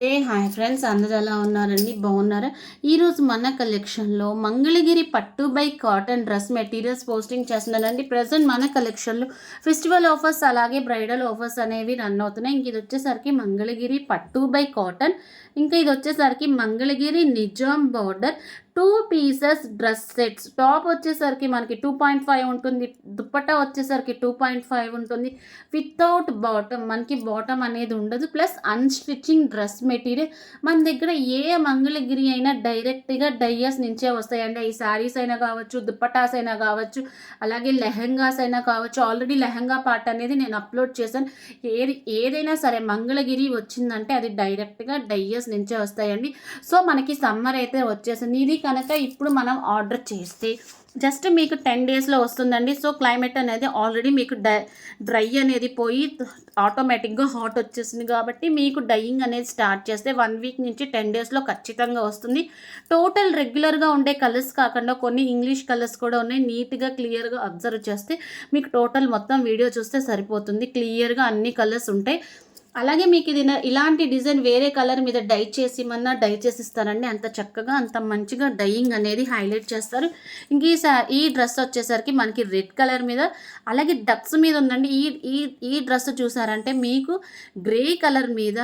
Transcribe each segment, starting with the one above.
ఏ hi friends అందరు ఎలా ఉన్నారండి? బాగున్నారా? ఈరోజు మన కలెక్షన్లో మంగళగిరి పట్టు by cotton dress materials posting చేస్తున్నానండి. ప్రజెంట్ మన కలెక్షన్లో ఫెస్టివల్ ఆఫర్స్ అలాగే బ్రైడల్ ఆఫర్స్ అనేవి రన్ అవుతున్నాయి. ఇంక ఇది వచ్చేసరికి మంగళగిరి పట్టు బై కాటన్. ఇంకా ఇది వచ్చేసరికి Mangalagiri Nizam border. Two pieces dress sets. Top వచ్చేసరికి మనకి టూ పాయింట్ ఫైవ్ ఉంటుంది. దుప్పట్టా వచ్చేసరికి టూ పాయింట్ ఫైవ్ ఉంటుంది. వితౌట్ బాటమ్ మనకి బాటమ్ అనేది ఉండదు. Plus unstitching dress material. మన దగ్గర ఏ మంగళగిరి అయినా డైరెక్ట్గా డయ్యస్ నుంచే వస్తాయండి. ఈ శారీస్ అయినా కావచ్చు దుప్పటాస్ అయినా కావచ్చు అలాగే లెహంగాస్ అయినా కావచ్చు. ఆల్రెడీ లెహంగా పార్ట్ అనేది నేను అప్లోడ్ చేశాను. ఏది ఏదైనా సరే మంగళగిరి వచ్చిందంటే అది డైరెక్ట్గా డయ్యస్ నుంచే వస్తాయండి. సో మనకి సమ్మర్ అయితే వచ్చేసింది. ఇది కనుక ఇప్పుడు మనం ఆర్డర్ చేస్తే జస్ట్ మీకు టెన్ డేస్లో వస్తుందండి. సో క్లైమేట్ అనేది ఆల్రెడీ మీకు డ్రై అనేది పోయి ఆటోమేటిక్గా హాట్ వచ్చేసింది కాబట్టి మీకు డైయింగ్ అనేది స్టార్ట్ చేస్తే వన్ వీక్ నుంచి టెన్ డేస్లో ఖచ్చితంగా వస్తుంది. టోటల్ రెగ్యులర్గా ఉండే కలర్స్ కాకుండా కొన్ని ఇంగ్లీష్ కలర్స్ కూడా ఉన్నాయి. నీట్గా క్లియర్గా అబ్జర్వ్ చేస్తే మీకు టోటల్ మొత్తం వీడియో చూస్తే సరిపోతుంది. క్లియర్గా అన్ని కలర్స్ ఉంటాయి. అలాగే మీకు ఇది ఇలాంటి డిజైన్ వేరే కలర్ మీద డై చేసి మన్నా డై చేసి ఇస్తారండి. అంత చక్కగా అంత మంచిగా డైయింగ్ అనేది హైలైట్ చేస్తారు. ఇంక ఈ ఈ డ్రెస్ వచ్చేసరికి మనకి రెడ్ కలర్ మీద అలాగే డక్స్ మీద ఉందండి. ఈ ఈ ఈ డ్రెస్ చూసారంటే మీకు గ్రే కలర్ మీద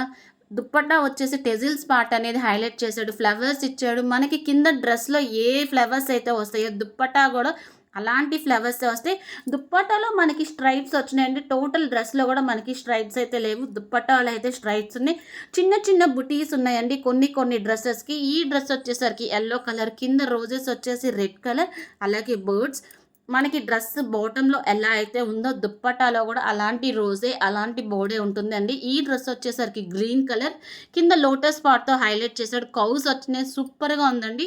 దుప్పట్టా వచ్చేసి టెజిల్స్ పార్ట్ అనేది హైలైట్ చేశాడు. ఫ్లవర్స్ ఇచ్చాడు. మనకి కింద డ్రెస్లో ఏ ఫ్లవర్స్ అయితే వస్తాయో దుప్పట్టా కూడా అలాంటి ఫ్లవర్స్ వస్తే దుప్పటాలో మనకి స్ట్రైప్స్ వచ్చినాయండి. టోటల్ డ్రెస్లో కూడా మనకి స్ట్రైప్స్ అయితే లేవు. దుప్పటాలో అయితే స్ట్రైప్స్ ఉన్నాయి. చిన్న చిన్న బుటీస్ ఉన్నాయండి. కొన్ని కొన్ని డ్రెస్సెస్కి ఈ డ్రెస్ వచ్చేసరికి ఎల్లో కలర్ కింద రోజెస్ వచ్చేసి రెడ్ కలర్ అలాగే బర్డ్స్. మనకి డ్రెస్ బాటంలో ఎలా అయితే ఉందో దుప్పటాలో కూడా అలాంటి రోజే అలాంటి బోర్డే ఉంటుందండి. ఈ డ్రెస్ వచ్చేసరికి గ్రీన్ కలర్. కింద లోటస్ పార్ట్తో హైలైట్ చేశాడు. కౌస్ వచ్చినాయి. సూపర్గా ఉందండి.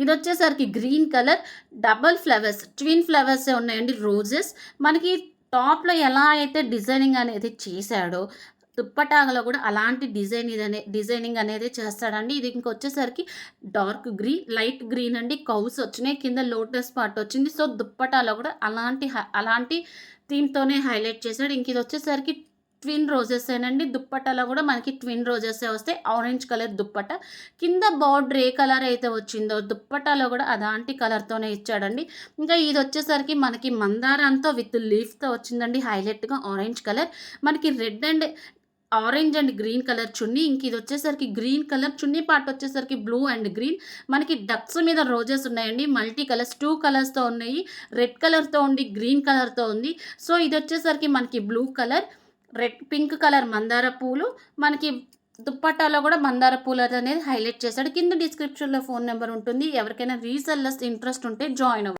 ఇది వచ్చేసరికి green colour double flowers twin flowers ఉన్నాయండి రోజెస్. మనకి టాప్లో ఎలా అయితే డిజైనింగ్ అనేది చేశాడో దుప్పటాగలో కూడా అలాంటి డిజైన్ ఇదనే డిజైనింగ్ అనేది చేస్తాడండి. ఇది ఇంకొచ్చేసరికి డార్క్ గ్రీన్ లైట్ గ్రీన్ అండి. కౌస్ వచ్చినాయి కింద లోటస్ పార్ట్ వచ్చింది. సో దుప్పటాలో కూడా అలాంటి అలాంటి థీమ్తోనే హైలైట్ చేశాడు. ఇంక ఇది వచ్చేసరికి ట్విన్ రోజెస్ ఏనండి. దుప్పట్టలో కూడా మనకి ట్విన్ రోజెసే వస్తాయి. Orange colour dupatta. కింద బార్డర్ ఏ కలర్ అయితే వచ్చిందో దుప్పట్టలో కూడా అలాంటి కలర్తోనే ఇచ్చాడండి. ఇంకా ఇది వచ్చేసరికి మనకి మందారంతో విత్ లీఫ్తో వచ్చిందండి. హైలైట్గా ఆరెంజ్ కలర్. మనకి red and orange and green colour chunni. ఇంక ఇది వచ్చేసరికి గ్రీన్ కలర్. చున్నీ పార్ట్ వచ్చేసరికి బ్లూ అండ్ గ్రీన్. మనకి డక్స్ మీద రోజెస్ ఉన్నాయండి. మల్టీ కలర్స్ టూ కలర్స్తో ఉన్నాయి. రెడ్ కలర్తో ఉంది గ్రీన్ కలర్తో ఉంది. సో ఇది వచ్చేసరికి మనకి blue colour. Red pink colour మందార పూలు. మనకి దుప్పట్టాలో కూడా మందార పూలు అనేది హైలైట్ చేశాడు కింద డిస్క్రిప్షన్లో ఫోన్ నెంబర్ ఉంటుంది. ఎవరికైనా రీసెల్లర్స్ ఇంట్రెస్ట్ ఉంటే జాయిన్ అవ్వండి